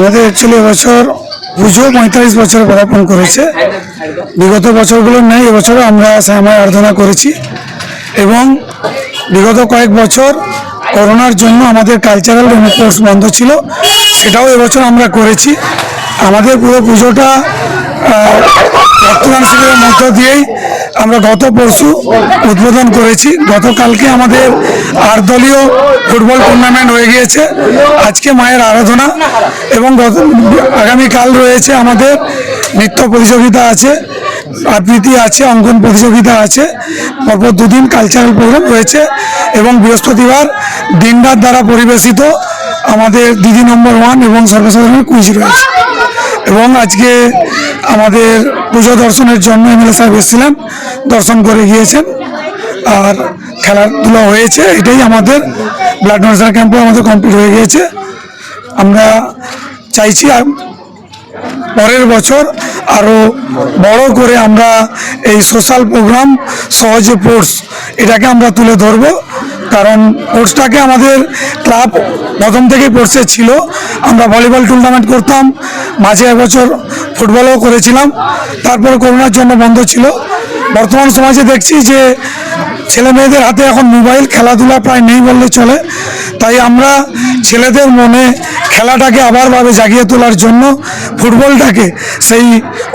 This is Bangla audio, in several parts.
আমাদের অ্যাকচুয়ালি এবছর পুজো পঁয়তাল্লিশ বছর পদার্পণ করেছে। বিগত বছরগুলো নেই, এবছরও আমরা শ্যামায় আরাধনা করেছি। এবং বিগত কয়েক বছর করোনার জন্য আমাদের কালচারাল কোর্স বন্ধ ছিল, সেটাও এবছর আমরা করেছি। আমাদের পুরো পুজোটা রক্তদান শিবিরের মধ্য দিয়েই আমরা গত পরশু উদ্বোধন করেছি। গতকালকে আমাদের আট দলীয় ফুটবল টুর্নামেন্ট হয়ে গিয়েছে। আজকে মায়ের আরাধনা এবং গত আগামীকাল রয়েছে আমাদের নৃত্য প্রতিযোগিতা আছে, আবৃত্তি আছে, অঙ্কন প্রতিযোগিতা আছে। পরপর দুদিন কালচারাল প্রোগ্রাম রয়েছে এবং বৃহস্পতিবার দিনরাত দ্বারা পরিবেশিত আমাদের দিদি নম্বর ওয়ান এবং সর্বসাধারণের কুইজ রয়েছে। এবং আজকে আমাদের পুজো দর্শনের জন্য এমএলএ সাহেব এসেছিলেন, দর্শন করে গিয়েছেন আর খেলাধুলা হয়েছে, এটাই আমাদের ব্লাড ডোনেশন ক্যাম্পও আমাদের কমপ্লিট হয়ে গিয়েছে। আমরা চাইছি পরের বছর আরও বড় করে আমরা এই সোশ্যাল প্রোগ্রাম সহজে পোর্টস এটাকে আমরা তুলে ধরব। কারণ পোর্টসটাকে আমাদের ক্লাব প্রথম থেকেই পোর্টসে ছিল। আমরা ভলিবল টুর্নামেন্ট করতাম। মাঝে একবছর ফুটবলও করেছিলাম। তারপরে করোনার জন্য বন্ধ ছিল। বর্তমান সমাজে দেখছি যে ছেলে মেয়েদের হাতে এখন মোবাইল খেলাধুলা প্রায় নেই বললে চলে। তাই আমরা ছেলেদের মনে খেলাটাকে আবারভাবে জাগিয়ে তোলার জন্য ফুটবলটাকে সেই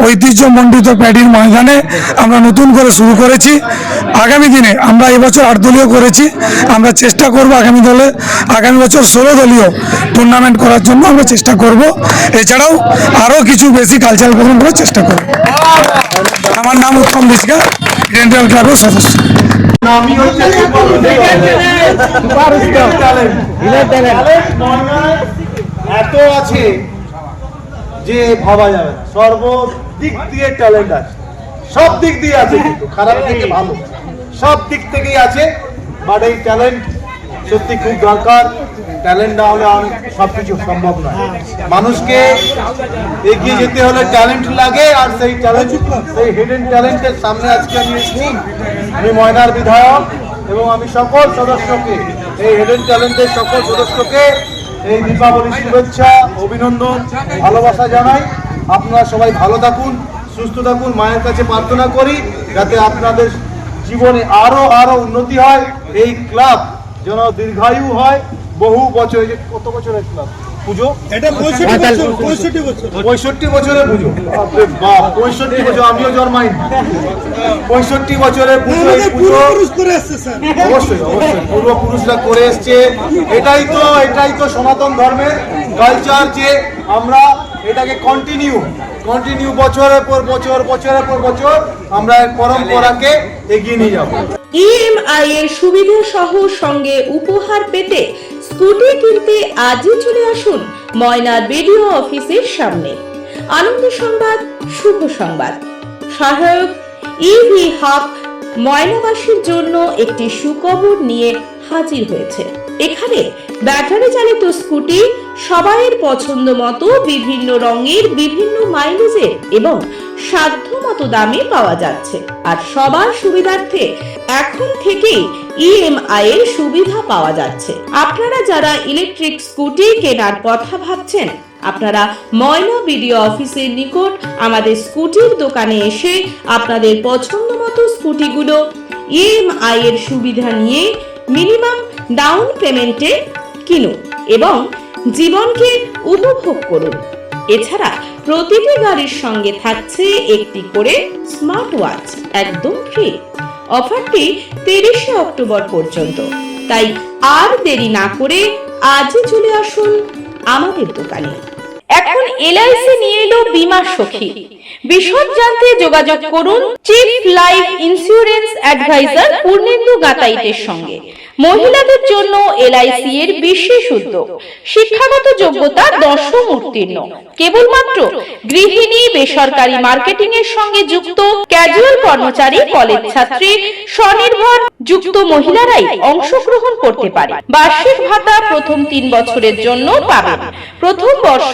ঐতিহ্যমণ্ডিত প্যাডির ময়দানে আমরা নতুন করে শুরু করেছি। আগামী দিনে আমরা এবছর আট দলীয় করেছি। আমরা চেষ্টা করব আগামী দলে আগামী বছর ষোলো দলীয় টুর্নামেন্ট করার জন্য আমরা চেষ্টা করব। এছাড়াও আরও কিছু বেশি কালচারাল প্রোগ্রাম করার চেষ্টা করব। আমার নাম উত্তম বিস্কা রেন্টাল ক্লাবের সদস্য। আমি হচ্ছে এত আছে যে ভাবা যাবে না। সর্বদিক দিয়ে ট্যালেন্ট আছে। সব দিক দিয়ে আছে কিন্তু, খারাপ থেকে ভালো। সব দিক থেকেই আছে বাট এই ট্যালেন্ট সত্যি খুব দরকার। ট্যালেন্ট না হলে অনেক সব কিছু সম্ভব নয়। মানুষকে এগিয়ে যেতে হলে ট্যালেন্ট লাগে, আর সেই ট্যালেন্ট সেই হিডেন ট্যালেন্টের সামনে আজকে আমি এসেছি। আমি ময়নার বিধায়ক, এবং আমি সকল সদস্যকে, এই হিডেন ট্যালেন্টের সকল সদস্যকে এই দীপাবলির শুভেচ্ছা, অভিনন্দন, ভালোবাসা জানাই। আপনারা সবাই ভালো থাকুন, সুস্থ থাকুন, মায়ের কাছে প্রার্থনা করি, যাতে আপনাদের জীবনে আরও আরও উন্নতি হয়। এই ক্লাব যেন দীর্ঘায়ু হয়, বহু বছর কত বছরের ক্লাব? পুজো। এটা পঁয়ষট্টি বছর পঁয়ষট্টি বছর। বছরের পুজো। বাপরে পঁয়ষট্টি বছর আমিও জন্মাই পঁয়ষট্টি বছরের পুজো এই আমাদের পুজো। পূর্বপুরুষ করে আসছে স্যার। অবশ্যই অবশ্যই পূর্বপুরুষরা করে এসছে। এটাই তো এটাই তো সনাতন ধর্মের কালচার যে আমরা এটাকে কন্টিনিউ কন্টিনিউ বছরের পর বছর বছরের পর বছর আমরা পরম্পরাকে এগিয়ে নিয়ে যাব। ইএমআই এর সুবিধা সহ সঙ্গে উপহার পেতে স্কুটি কিনতে আজই চলে আসুন ময়নার বিডিও অফিসের সামনে। আনন্দ সংবাদ, শুভ সংবাদ। সহায়ক ইভি হাব ময়নাবাসীর জন্য একটি সুখবর নিয়ে হাজির হয়েছে। এখানে ব্যাটারি চালিত স্কুটি সবাইয়ের পছন্দ মতো বিভিন্ন রঙের, বিভিন্ন মাইলেজের এবং সাধ্যমতো দামে পাওয়া যাচ্ছে। আর সবার সুবিধার্থে এখন থেকেই ইএমআই এর সুবিধা পাওয়া যাচ্ছে। আপনারা যারা ইলেকট্রিক স্কুটি কেনার কথা ভাবছেন, আপনারা ময়না বিডিও অফিসের নিকট আমাদের স্কুটির দোকানে এসে আপনাদের পছন্দ মতো স্কুটিগুলো ইএমআই এর সুবিধা নিয়ে মিনিমাম ডাউন পেমেন্টে কিনুন এবং জীবনকে উপভোগ করুন। এছাড়া প্রতিটি গাড়ির সঙ্গে থাকছে একটি করে স্মার্ট ওয়াচ একদম ফ্রি অফারটি তিরিশে অক্টোবর পর্যন্ত। তাই আর দেরি না করে আজই চলে আসুন আমাদের দোকানে। এখন এলআইসি নিয়ে এলো বিমা সখী। বিশদ জানতে যোগাযোগ করুন chief life insurance advisor Purnendu গাতাইতের সঙ্গে। মহিলাদের জন্য এলআইসি এর বিশেষ উদ্যোগ। শিক্ষাগত যোগ্যতা দশম উত্তীর্ণ কেবলমাত্র গৃহিণী, বেসরকারি মার্কেটিং এর সঙ্গে যুক্ত ক্যাজুয়াল কর্মচারী কলেজ ছাত্রী, স্বনির্ভর যুক্ত মহিলারাই অংশগ্রহণ করতে পারে। বার্ষিক ভাতা প্রথম তিন বছরের জন্য পাবেন। প্রথম বর্ষ